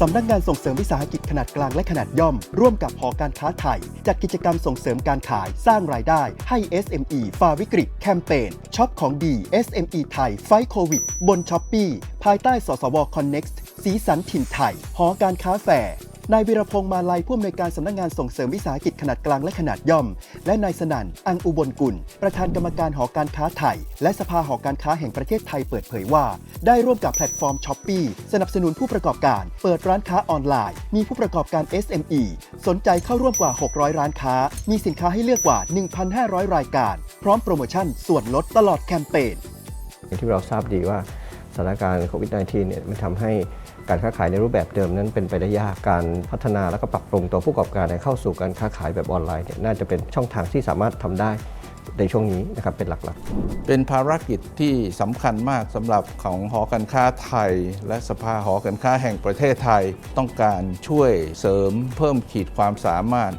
สำนักงานส่งเสริมวิสาหกิจขนาดกลางและขนาดย่อม ร่วมกับหอการค้าไทย จัดกิจกรรมส่งเสริมการขายสร้างรายได้ให้ SME ฝ่าวิกฤต แคมเปญช็อปของดี SME ไทยไฟโควิด บนช้อปปีภายใต้สสว Connect สีสันถิ่นไทย หอการค้าแฟร์ นายวิรพงษ์มาลัยผู้อำนวยการสำนักงานส่งเสริมวิสาหกิจขนาดกลางและขนาดย่อม และนายสนั่น อังอุบลกุล ประธานกรรมการหอการค้าไทย และสภาหอการค้าแห่งประเทศไทยเปิดเผยว่า ได้ร่วมกับแพลตฟอร์มช้อปปีสนับสนุนผู้ประกอบการ เปิดร้านค้าออนไลน์ มีผู้ประกอบการ SME สนใจเข้าร่วมกว่า 600 ร้านค้า มีสินค้าให้เลือกกว่า 1,500 รายการ พร้อมโปรโมชั่นส่วนลดตลอดแคมเปญที่เราทราบดีว่า สถานการณ์โควิด -19 เนี่ยมันทำให้การค้าขายในรูปแบบเดิมนั้นเป็นไปได้ยากการพัฒนาและก็ปรับปรุงตัวผู้ประกอบการให้เข้าสู่การค้าขายแบบออนไลน์เนี่ยน่าจะเป็นช่องทางที่สามารถทำได้ในช่วงนี้นะครับเป็นหลักๆ เป็นภารกิจที่สำคัญมากสำหรับของหอการค้าไทย และสภาหอการค้าแห่งประเทศไทย ต้องการช่วยเสริมเพิ่มขีดความสามารถ